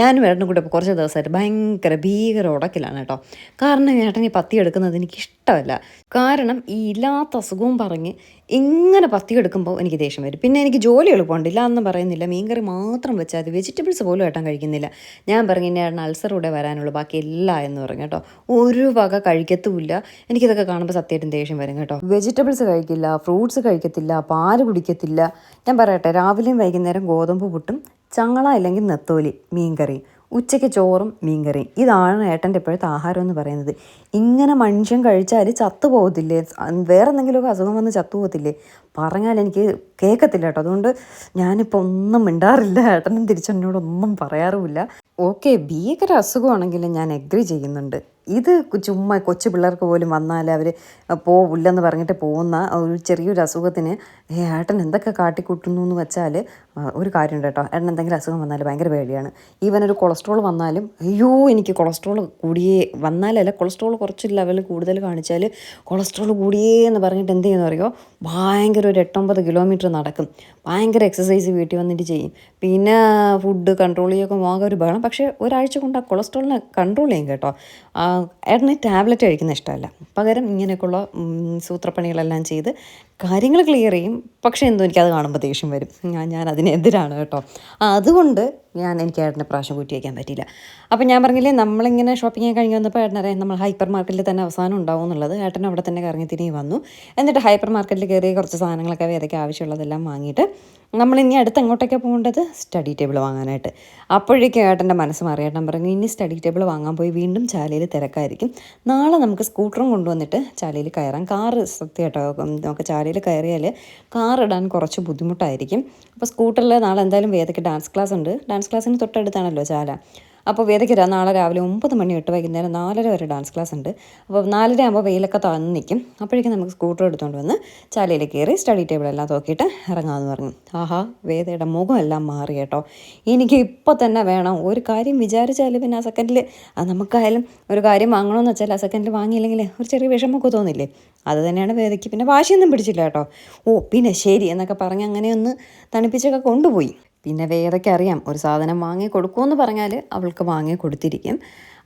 ഞാനും ഏട്ടനും കൂടെ കുറച്ച് ദിവസമായിട്ട് ഭയങ്കര ഭീകര ഉടക്കിലാണ് കേട്ടോ. കാരണം ഏട്ടൻ ഈ പത്തി എടുക്കുന്നത് എനിക്ക് ഇഷ്ടമല്ല. കാരണം ഈ ഇല്ലാത്ത അസുഖവും പറഞ്ഞ് ഇങ്ങനെ പത്തിയെടുക്കുമ്പോൾ എനിക്ക് ദേഷ്യം വരും. പിന്നെ എനിക്ക് ജോലി എളുപ്പമുണ്ട്. ഇല്ല എന്ന് പറയുന്നില്ല. മീൻകറി മാത്രം വെച്ചാൽ അത് വെജിറ്റബിൾസ് പോലും ഏട്ടൻ കഴിക്കുന്നില്ല. ഞാൻ പറഞ്ഞു ഏട്ടൻ അൾസർ കൂടെ വരാനുള്ളൂ. ബാക്കി എല്ലാം എന്ന് പറഞ്ഞു കേട്ടോ. ഒരു വക കഴിക്കത്തുമില്ല. എനിക്കിതൊക്കെ കാണുമ്പോൾ സത്യമായിട്ടും ദേഷ്യം വരും കേട്ടോ. വെജിറ്റബിൾസ് കഴിക്കില്ല. ഫ്രൂട്ട്സ് കഴിക്കത്തില്ല. പാൽ കുടിക്കത്തില്ല. ഞാൻ പറയട്ടെ. രാവിലെയും വൈകുന്നേരം ഗോതമ്പ് പുട്ടും ചങ്ങള അല്ലെങ്കിൽ നെത്തോലി മീൻകറി. ഉച്ചയ്ക്ക് ചോറും മീൻകറിയും. ഇതാണ് ഏട്ടന്റെ ഇപ്പോഴത്തെ ആഹാരം എന്ന് പറയുന്നത്. ഇങ്ങനെ മനുഷ്യൻ കഴിച്ചാൽ ചത്തു പോകത്തില്ലേ? വേറെ എന്തെങ്കിലുമൊക്കെ അസുഖം വന്ന് ചത്തു പോകത്തില്ലേ? പറഞ്ഞാൽ എനിക്ക് കേൾക്കത്തില്ല കേട്ടോ. അതുകൊണ്ട് ഞാനിപ്പോൾ ഒന്നും മിണ്ടാറില്ല. ഏട്ടനും തിരിച്ചെന്നോടൊന്നും പറയാറുമില്ല. ഓക്കെ ഭീകര അസുഖമാണെങ്കിലും ഞാൻ എഗ്രി ചെയ്യുന്നുണ്ട്. ഇത് ചുമ്മാ കൊച്ചു പിള്ളേർക്ക് പോലും വന്നാൽ അവർ പോവില്ലെന്ന് പറഞ്ഞിട്ട് പോകുന്ന ഒരു ചെറിയൊരു അസുഖത്തിന് ഏ, ഏട്ടൻ എന്തൊക്കെ കാട്ടിക്കൂട്ടുന്നു എന്ന് വെച്ചാൽ ഒരു കാര്യമുണ്ട് കേട്ടോ. ഏട്ടൻ എന്തെങ്കിലും അസുഖം വന്നാൽ ഭയങ്കര പേടിയാണ്. ഈവൻ ഒരു കൊളസ്ട്രോൾ വന്നാലും അയ്യോ എനിക്ക് കൊളസ്ട്രോൾ കൂടിയേ വന്നാലല്ല കൊളസ്ട്രോൾ കുറച്ച് ലെവൽ കൂടുതൽ കാണിച്ചാൽ കൊളസ്ട്രോൾ കൂടിയേ എന്ന് പറഞ്ഞിട്ട് എന്ത് ചെയ്യുന്ന അറിയോ? ഭയങ്കര ഒരു എട്ടൊമ്പത് കിലോമീറ്റർ നടക്കും. ഭയങ്കര എക്സസൈസ് വീട്ടിൽ വന്നിട്ട് ചെയ്യും. പിന്നെ ഫുഡ് കൺട്രോൾ ചെയ്യുക ആകെ ഒരു ബഹളം. പക്ഷേ ഒരാഴ്ച കൊണ്ട് ആ കൊളസ്ട്രോളിനെ കൺട്രോൾ ചെയ്യും കേട്ടോ. ഏട്ടന് ടാബ്ലറ്റ് കഴിക്കുന്ന ഇഷ്ടമല്ല. പകരം ഇങ്ങനെയൊക്കെയുള്ള സൂത്രപ്പണികളെല്ലാം ചെയ്ത് കാര്യങ്ങൾ ക്ലിയർ ചെയ്യും. പക്ഷേ എന്തോ എനിക്കത് കാണുമ്പോൾ ദേഷ്യം വരും. ഞാൻ ഞാൻ അതിനെതിരാണ് കേട്ടോ. അതുകൊണ്ട് ഞാൻ എനിക്ക് ഏട്ടനെ പ്രാവശ്യം കൂട്ടി വയ്ക്കാൻ പറ്റിയില്ല. അപ്പം ഞാൻ പറഞ്ഞില്ലേ നമ്മളിങ്ങനെ ഷോപ്പിംഗ് കഴിഞ്ഞ് വന്നപ്പോൾ ഏട്ടനറിയാം നമ്മൾ ഹൈപ്പർ മാർക്കറ്റിൽ തന്നെ അവസാനം ഉണ്ടാവും എന്നുള്ളത്. ഏട്ടൻ അവിടെ തന്നെ കറങ്ങി തിരികെ വന്നു. എന്നിട്ട് ഹൈപ്പർ മാർക്കറ്റിൽ കയറി കുറച്ച് സാധനങ്ങളൊക്കെ ഏതൊക്കെ ആവശ്യമുള്ളതെല്ലാം വാങ്ങിയിട്ട് നമ്മൾ ഇനി അടുത്ത് എങ്ങോട്ടൊക്കെ പോകേണ്ടത്? സ്റ്റഡി ടേബിൾ വാങ്ങാനായിട്ട്. അപ്പോഴേക്കും ഏട്ടന്റെ മനസ്സ് മാറി. ഏട്ടൻ പറഞ്ഞു ഇനി സ്റ്റഡി ടേബിൾ വാങ്ങാൻ പോയി വീണ്ടും ചാലയിൽ തിരക്കായിരിക്കും. നാളെ നമുക്ക് സ്കൂട്ടറും കൊണ്ടുവന്നിട്ട് ചാലയിൽ കയറാം. കാറ് സത്യമായിട്ടോ? നമുക്ക് ചാലയിൽ കയറിയാൽ കാർ ഇടാൻ കുറച്ച് ബുദ്ധിമുട്ടായിരിക്കും. അപ്പോൾ സ്കൂട്ടറിൽ നാളെ എന്തായാലും വേദയ്ക്ക് ഡാൻസ് ക്ലാസ് ഉണ്ട്. ഡാൻസ് ക്ലാസ്സിന് തൊട്ടടുത്താണല്ലോ ചാല. അപ്പോൾ വേദയ്ക്ക് നാളെ രാവിലെ ഒമ്പത് മണി തൊട്ട് വൈകുന്നേരം നാലര വരെ ഡാൻസ് ക്ലാസ് ഉണ്ട്. അപ്പോൾ നാലര ആകുമ്പോൾ വെയിലൊക്കെ തന്നു നിൽക്കും അപ്പോഴേക്കും നമുക്ക് സ്കൂട്ടർ എടുത്തുകൊണ്ട് വന്ന് ചാലയിൽ കയറി സ്റ്റഡി ടേബിൾ എല്ലാം നോക്കിയിട്ട് ഇറങ്ങാമെന്ന് പറഞ്ഞു. ആഹാ വേദയുടെ മുഖമെല്ലാം മാറി കേട്ടോ. എനിക്ക് ഇപ്പോൾ തന്നെ വേണം ഒരു കാര്യം വിചാരിച്ചാൽ പിന്നെ ആ സെക്കൻഡിൽ നമുക്കായാലും ഒരു കാര്യം വാങ്ങണമെന്ന് വെച്ചാൽ ആ സെക്കൻഡിൽ വാങ്ങിയില്ലെങ്കിൽ ഒരു ചെറിയ വിഷമമൊക്കെ തോന്നില്ലേ? അത് തന്നെയാണ് വേദയ്ക്ക് പിന്നെ വാശിയൊന്നും പിടിച്ചില്ല കേട്ടോ. ഓ പിന്നെ ശരി എന്നൊക്കെ പറഞ്ഞ് അങ്ങനെ ഒന്ന് തണുപ്പിച്ചൊക്കെ കൊണ്ടുപോയി. പിന്നെ വേദയ്ക്ക് അറിയാം. ഒരു സാധനം വാങ്ങി കൊടുക്കുമെന്ന് പറഞ്ഞാൽ അവൾക്ക് വാങ്ങി കൊടുത്തിരിക്കും.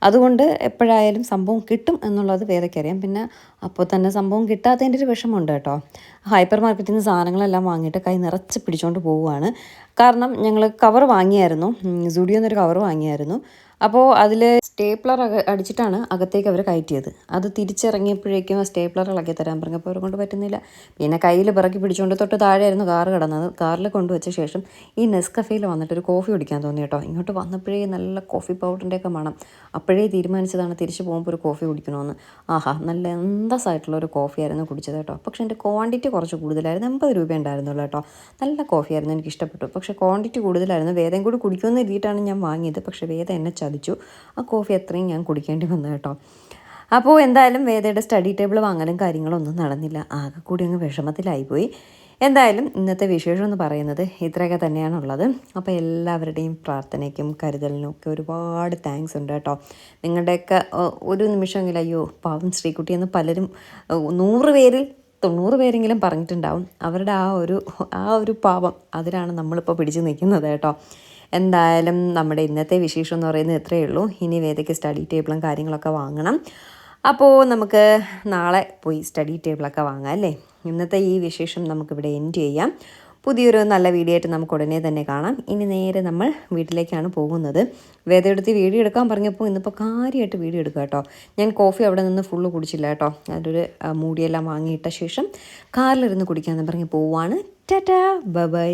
അതുകൊണ്ട് എപ്പോഴായാലും സംഭവം കിട്ടും എന്നുള്ളത് വേദയ്ക്കറിയാം പിന്നെ അപ്പോൾ തന്നെ സംഭവം കിട്ടാത്തതിന്റെ ഒരു വിഷമമുണ്ട് കേട്ടോ. ഹൈപ്പർ മാർക്കറ്റിൽ നിന്ന് സാധനങ്ങളെല്ലാം വാങ്ങിയിട്ട് കൈ നിറച്ച് പിടിച്ചുകൊണ്ട് പോവുകയാണ്. കാരണം ഞങ്ങൾ കവർ വാങ്ങിയായിരുന്നു. സുഡിയോ എന്നൊരു കവർ വാങ്ങിയായിരുന്നു. അപ്പോൾ അതിൽ സ്റ്റേപ്ലർ അടിച്ചിട്ടാണ് അകത്തേക്ക് അവർ കയറ്റിയത്. അത് തിരിച്ചിറങ്ങിയപ്പോഴേക്കും ആ സ്റ്റേപ്ലർ ഇളക്കി തരാൻ പറഞ്ഞപ്പോൾ അവരെ കൊണ്ട് പറ്റുന്നില്ല. പിന്നെ കയ്യിൽ പിറക്കി പിടിച്ചുകൊണ്ട് തൊട്ട് താഴെയായിരുന്നു കാറ് കിടന്നത്. കാറിൽ കൊണ്ടുവച്ച ശേഷം ഈ നെസ്കഫയിൽ വന്നിട്ട് ഒരു കോഫി കുടിക്കാൻ തോന്നി കേട്ടോ. ഇങ്ങോട്ട് വന്നപ്പോഴേ നല്ല കോഫി പൗഡറിന്റെയൊക്കെ മണം. അപ്പോഴേ തീരുമാനിച്ചതാണ് തിരിച്ചു പോകുമ്പോൾ ഒരു കോഫി കുടിക്കണമെന്ന് ആഹാ നല്ല എന്തസായിട്ടുള്ളൊരു കോഫി ആയിരുന്നു കുടിച്ചത് കേട്ടോ. പക്ഷേ എന്റെ ക്വാണ്ടിറ്റി കുറച്ച് കൂടുതലായിരുന്നു. എൺപത് രൂപ ഉണ്ടായിരുന്നുള്ളൂ കേട്ടോ. നല്ല കോഫിയായിരുന്നു എനിക്ക് ഇഷ്ടപ്പെട്ടു പക്ഷേ ക്വാണ്ടിറ്റി കൂടുതലായിരുന്നു. വേദം കൂടി കുടിക്കുമെന്ന് എഴുതിയിട്ടാണ് ഞാൻ വാങ്ങിയത്. പക്ഷേ വേദം എന്നെ ചതിച്ചു ആ കോഫി അത്രയും ഞാൻ കുടിക്കേണ്ടി വന്നു കേട്ടോ. അപ്പോൾ എന്തായാലും വേദയുടെ സ്റ്റഡി ടേബിൾ വാങ്ങലും കാര്യങ്ങളൊന്നും നടന്നില്ല. ആകെ കൂടി അങ്ങ് വിഷമത്തിലായിപ്പോയി. എന്തായാലും ഇന്നത്തെ വിശേഷം എന്ന് പറയുന്നത് ഇത്രയൊക്കെ തന്നെയാണുള്ളത്. അപ്പോൾ എല്ലാവരുടെയും പ്രാർത്ഥനയ്ക്കും കരുതലിനും ഒക്കെ ഒരുപാട് താങ്ക്സ് ഉണ്ട് കേട്ടോ. നിങ്ങളുടെയൊക്കെ ഒരു നിമിഷമെങ്കിലും അയ്യോ പാവം ശ്രീകുട്ടി എന്ന് പലരും നൂറ് പേരിൽ തൊണ്ണൂറ് പേരെങ്കിലും പറഞ്ഞിട്ടുണ്ടാവും. അവരുടെ ആ ഒരു ആ ഒരു പാവം അതിലാണ് നമ്മളിപ്പോൾ പിടിച്ചു നിൽക്കുന്നത് കേട്ടോ. എന്തായാലും നമ്മുടെ ഇന്നത്തെ വിശേഷം എന്ന് പറയുന്നത് ഇത്രയേ ഉള്ളൂ. ഇനി വേദയ്ക്ക് സ്റ്റഡി ടേബിളും കാര്യങ്ങളൊക്കെ വാങ്ങണം. അപ്പോൾ നമുക്ക് നാളെ പോയി സ്റ്റഡി ടേബിളൊക്കെ വാങ്ങാം അല്ലേ? ഇന്നത്തെ ഈ വിശേഷം നമുക്കിവിടെ എൻഡ് ചെയ്യാം. പുതിയൊരു നല്ല വീഡിയോ ആയിട്ട് നമുക്ക് ഉടനെ തന്നെ കാണാം. ഇനി നേരെ നമ്മൾ വീട്ടിലേക്കാണ് പോകുന്നത്. വേദയെടുത്ത് വീഡിയോ എടുക്കാൻ പറഞ്ഞപ്പോൾ ഇന്നിപ്പോൾ കാര്യമായിട്ട് വീഡിയോ എടുക്കുക കേട്ടോ. ഞാൻ കോഫി അവിടെ നിന്ന് ഫുള്ള് കുടിച്ചില്ല കേട്ടോ. ആ, മൂടിയെല്ലാം വാങ്ങിയിട്ട ശേഷം കാറിലിരുന്ന് കുടിക്കാമെന്ന് പറഞ്ഞ് പോവാണ്. Tata bye